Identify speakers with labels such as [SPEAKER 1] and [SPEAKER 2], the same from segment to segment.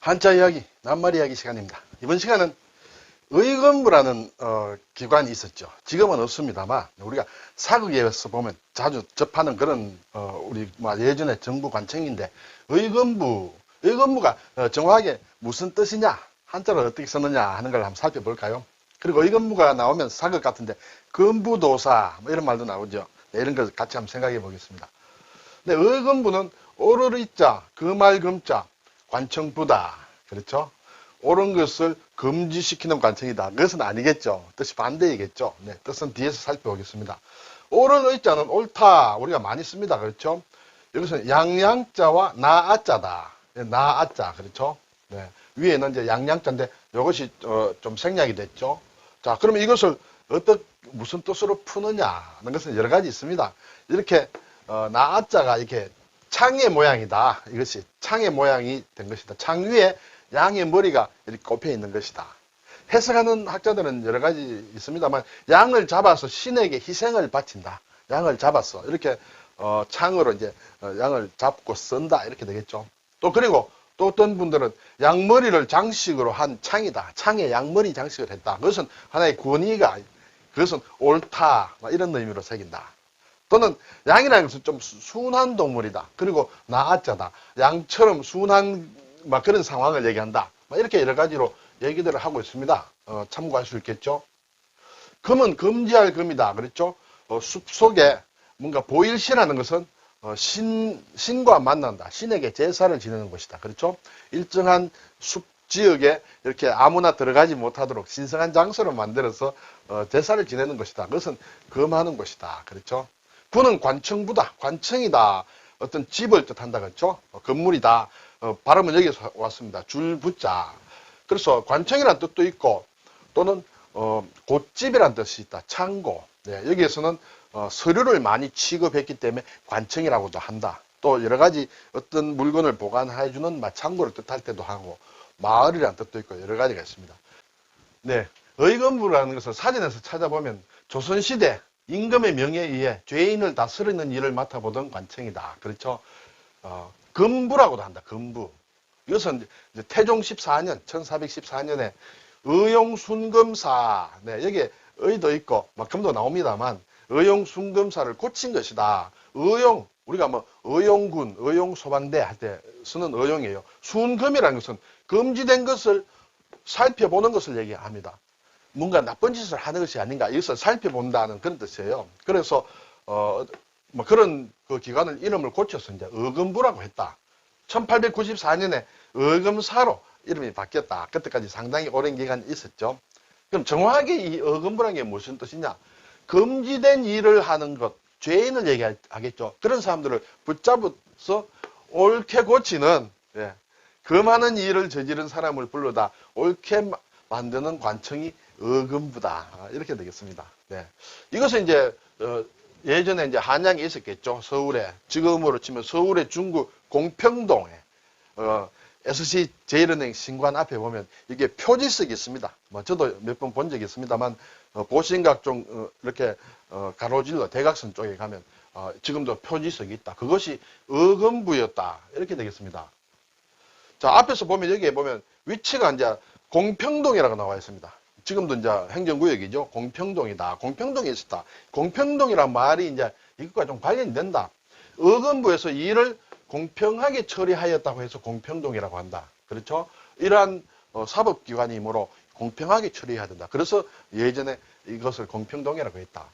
[SPEAKER 1] 한자 이야기, 낱말 이야기 시간입니다. 이번 시간은 의건부라는 어, 기관이 있었죠. 지금은 없습니다만 우리가 사극에서 보면 자주 접하는 그런 어, 우리 뭐 예전에 정부 관청인데 의건부, 의건부가 어, 정확하게 무슨 뜻이냐, 한자를 어떻게 썼느냐 하는 걸 한번 살펴볼까요? 그리고 의건부가 나오면 사극 같은데 건부도사 뭐 이런 말도 나오죠. 네, 이런 걸 같이 한번 생각해 보겠습니다. 근데 의건부는 오르리자, 금알금자, 관청부다. 그렇죠? 옳은 것을 금지시키는 관청이다. 그것은 아니겠죠. 뜻이 반대이겠죠. 네, 뜻은 뒤에서 살펴보겠습니다. 옳은 의자는 옳다. 우리가 많이 씁니다. 그렇죠? 여기서 양양자와 나아자다. 네, 나아자. 그렇죠? 네. 위에는 이제 양양자인데 이것이 어, 좀 생략이 됐죠. 자, 그러면 이것을 어떻게 무슨 뜻으로 푸느냐 하는 것은 여러 가지 있습니다. 이렇게 어, 나아자가 이렇게 창의 모양이다. 이것이 창의 모양이 된 것이다. 창 위에 양의 머리가 이렇게 꼽혀 있는 것이다. 해석하는 학자들은 여러 가지 있습니다만 양을 잡아서 신에게 희생을 바친다. 양을 잡았어. 이렇게 어, 창으로 이제 어, 양을 잡고 쓴다. 이렇게 되겠죠. 또 그리고 또 어떤 분들은 양머리를 장식으로 한 창이다. 창에 양머리 장식을 했다. 그것은 하나의 권위가 그것은 옳다. 막 이런 의미로 새긴다. 또는 양이라는 것은 좀 수- 순한 동물이다. 그리고 나아자다. 양처럼 순한 막 그런 상황을 얘기한다. 막 이렇게 여러 가지로 얘기들을 하고 있습니다. 어, 참고할 수 있겠죠. 금은 금지할 금이다. 그랬죠. 어, 숲 속에 뭔가 보일시라는 것은 어, 신, 신과 만난다. 신에게 제사를 지내는 것이다. 그렇죠. 일정한 숲 지역에 이렇게 아무나 들어가지 못하도록 신성한 장소를 만들어서 어, 제사를 지내는 것이다. 그것은 금하는 것이다. 그렇죠. 부는 관청부다. 관청이다. 어떤 집을 뜻한다. 그렇죠. 어, 건물이다. 어, 발음은 여기서 왔습니다. 줄부자. 그래서 관청이라는 뜻도 있고 또는 어, 곳집이라는 뜻이 있다. 창고. 네, 여기에서는 어, 서류를 많이 취급했기 때문에 관청이라고도 한다. 또 여러 가지 어떤 물건을 보관해 주는 막 창고를 뜻할 때도 하고 마을이라는 뜻도 있고 여러 가지가 있습니다. 네, 의건부라는 것을 사전에서 찾아보면 조선시대 임금의 명예에 의해 죄인을 다스리는 일을 맡아보던 관청이다. 그렇죠? 어, 금부라고도 한다. 금부. 이것은 이제 태종 14년, 1414년에 의용순금사, 네, 여기에 의도 있고, 막 금도 나옵니다만, 의용순금사를 고친 것이다. 의용, 우리가 뭐, 의용군, 의용소방대 할 때 쓰는 의용이에요. 순금이라는 것은 금지된 것을 살펴보는 것을 얘기합니다. 뭔가 나쁜 짓을 하는 것이 아닌가, 이것을 살펴본다는 그런 뜻이에요. 그래서, 어, 뭐 그런 그 기관을 이름을 고쳐서 이제 의금부라고 했다. 1894년에 의금사로 이름이 바뀌었다. 그때까지 상당히 오랜 기간 있었죠. 그럼 정확하게 이 의금부라는 게 무슨 뜻이냐? 금지된 일을 하는 것, 죄인을 얘기하겠죠. 그런 사람들을 붙잡아서 옳게 고치는, 예, 금하는 일을 저지른 사람을 불러다 옳게 마- 만드는 관청이 의금부다. 아, 이렇게 되겠습니다. 네. 이것은 이제, 어, 예전에 이제 한양에 있었겠죠. 서울에. 지금으로 치면 서울의 중구 공평동에, 어, SC 제일은행 신관 앞에 보면 이게 표지석이 있습니다. 뭐 저도 몇 번 본 적이 있습니다만 어, 보신각종 어, 이렇게 어, 가로질러 대각선 쪽에 가면 어, 지금도 표지석이 있다. 그것이 의금부였다. 이렇게 되겠습니다. 자 앞에서 보면 여기에 보면 위치가 이제 공평동이라고 나와 있습니다. 지금도 이제 행정구역이죠. 공평동이다. 공평동에 있었다. 공평동이란 말이 이제 이것과 좀 관련이 된다. 의금부에서 일을 공평하게 처리하였다고 해서 공평동이라고 한다. 그렇죠? 이러한 어, 사법기관이므로 공평하게 처리해야 된다. 그래서 예전에 이것을 공평동이라고 했다.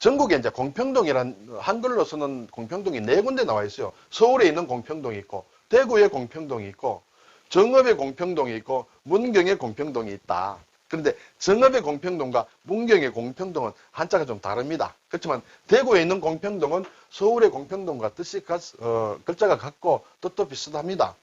[SPEAKER 1] 전국에 이제 공평동이란 한글로 쓰는 공평동이 네 군데 나와 있어요. 서울에 있는 공평동이 있고, 대구에 공평동이 있고, 정읍에 공평동이 있고, 문경에 공평동이 있다. 그런데 정읍의 공평동과 문경의 공평동은 한자가 좀 다릅니다. 그렇지만 대구에 있는 공평동은 서울의 공평동과 뜻이 같, 어, 글자가 같고 뜻도 비슷합니다.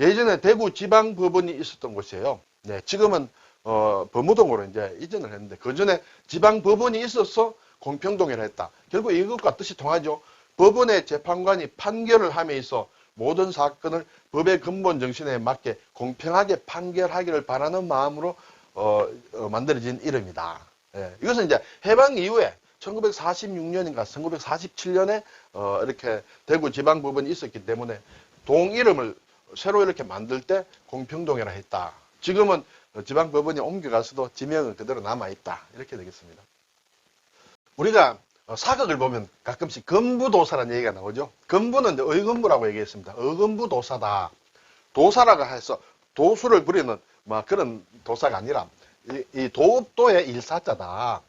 [SPEAKER 1] 예전에 대구 지방법원이 있었던 곳이에요. 네, 지금은 어, 법무동으로 이제 이전을 했는데 그 전에 지방법원이 있어서 공평동이라 했다. 결국 이것과 뜻이 통하죠. 법원의 재판관이 판결을 함에 있어 모든 사건을 법의 근본 정신에 맞게 공평하게 판결하기를 바라는 마음으로 어, 어, 만들어진 이름이다. 예, 이것은 이제 해방 이후에 1946년인가 1947년에 어, 이렇게 대구 지방법원이 있었기 때문에 동 이름을 새로 이렇게 만들 때 공평동이라 했다. 지금은 지방 법원이 옮겨가서도 지명은 그대로 남아있다. 이렇게 되겠습니다. 우리가 어, 사극을 보면 가끔씩 건부도사라는 얘기가 나오죠. 건부는 의건부라고 얘기했습니다. 의건부 도사다. 도사라고 해서 도수를 부리는 뭐 그런 도사가 아니라 이, 이 도도의 일사자다.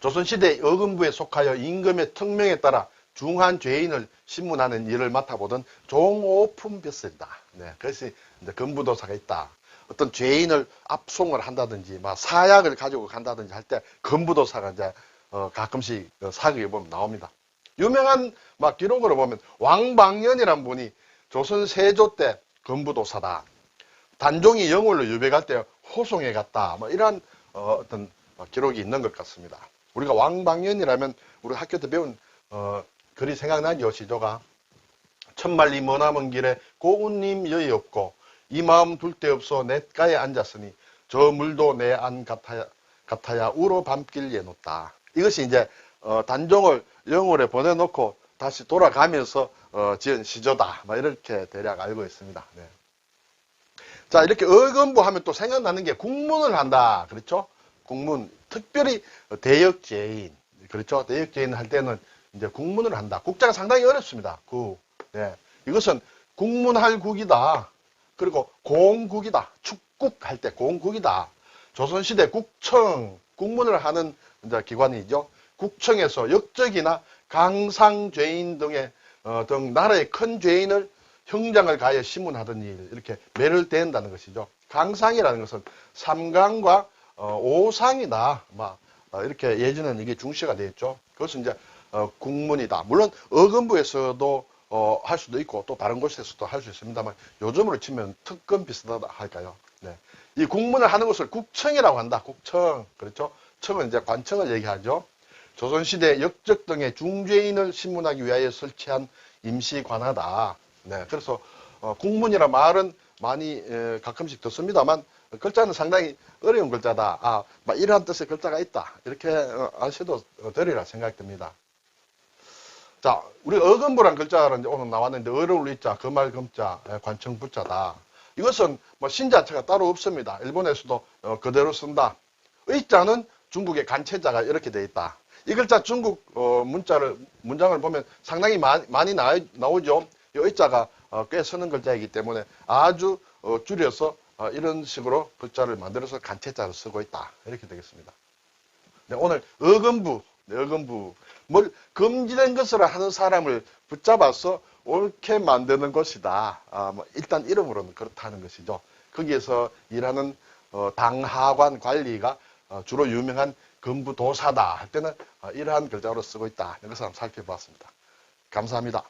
[SPEAKER 1] 조선시대 의건부에 속하여 임금의 특명에 따라 중한 죄인을 신문하는 일을 맡아보던 종오품 벼슬이다. 네, 그것이 이제 건부도사가 있다. 어떤 죄인을 압송을 한다든지, 막 사약을 가지고 간다든지 할때 건부도사가 이제 어, 가끔씩 그 사극에 보면 나옵니다. 유명한 막 기록으로 보면 왕방년이란 분이 조선 세조 때 건부도사다. 단종이 영월로 유배갈 때 호송에 갔다. 뭐 이런 어, 떤 기록이 있는 것 같습니다. 우리가 왕방년이라면 우리 학교 때 배운 어, 글이 생각나죠 시조가 천만리 머나먼 길에 고운님 여의 없고 이 마음 둘 데 없어 냇가에 앉았으니 저 물도 내 안 같아야, 같아야 우로 밤길 예놓다. 이것이 이제 어, 단종을 영월에 보내놓고 다시 돌아가면서 어, 지은 시조다. 막 이렇게 대략 알고 있습니다. 네. 자 이렇게 의건부 하면 또 생각나는 게 국문을 한다. 그렇죠? 국문 특별히 대역죄인 그렇죠? 대역죄인 할 때는 이제 국문을 한다. 국자가 상당히 어렵습니다. 국. 네. 이것은 국문할 국이다. 그리고 공국이다. 축국 할 때 공국이다. 조선시대 국청, 국문을 하는 기관이죠. 국청에서 역적이나 강상죄인 등의 어, 등 나라의 큰 죄인을 형장을 가해 신문하던 일 이렇게 매를 댄다는 것이죠. 강상이라는 것은 삼강과 어, 오상이다. 막 어, 이렇게 예전에는 이게 중시가 되어 있죠. 그것은 이제 어, 국문이다. 물론 어근부에서도 어, 할 수도 있고 또 다른 곳에서도 할 수 있습니다만 요즘으로 치면 특검 비슷하다 할까요? 네. 이 국문을 하는 것을 국청이라고 한다. 국청. 그렇죠? 청은 이제 관청을 얘기하죠. 조선시대 역적 등의 중죄인을 신문하기 위하여 설치한 임시관하다. 네. 그래서 어, 국문이라 말은 많이 에, 가끔씩 듣습니다만 글자는 상당히 어려운 글자다. 아, 막 이러한 뜻의 글자가 있다. 이렇게 어, 아셔도 되리라 생각됩니다. 자, 우리 어금부란 이제 오늘 나왔는데 어려울 있자, 금알 금자, 예, 관청 부자다. 이것은 뭐 신자체가 따로 없습니다. 일본에서도 어, 그대로 쓴다. 의자는 중국의 간체자가 이렇게 돼 있다. 이 글자 중국 어, 문자를 문장을 보면 상당히 많이, 많이 나, 나오죠. 이 의자가 어, 꽤 쓰는 글자이기 때문에 아주 어, 줄여서 어, 이런 식으로 글자를 만들어서 간체자로 쓰고 있다. 이렇게 되겠습니다. 네, 오늘 어금부, 네, 어금부 뭘 금지된 것을 하는 사람을 붙잡아서 옳게 만드는 것이다. 아, 뭐 일단 이름으로는 그렇다는 것이죠. 거기에서 일하는 어, 당하관 관리가 어, 주로 유명한 금부도사다 할 때는 어, 이러한 글자로 쓰고 있다. 이것을 한번 살펴봤습니다. 감사합니다.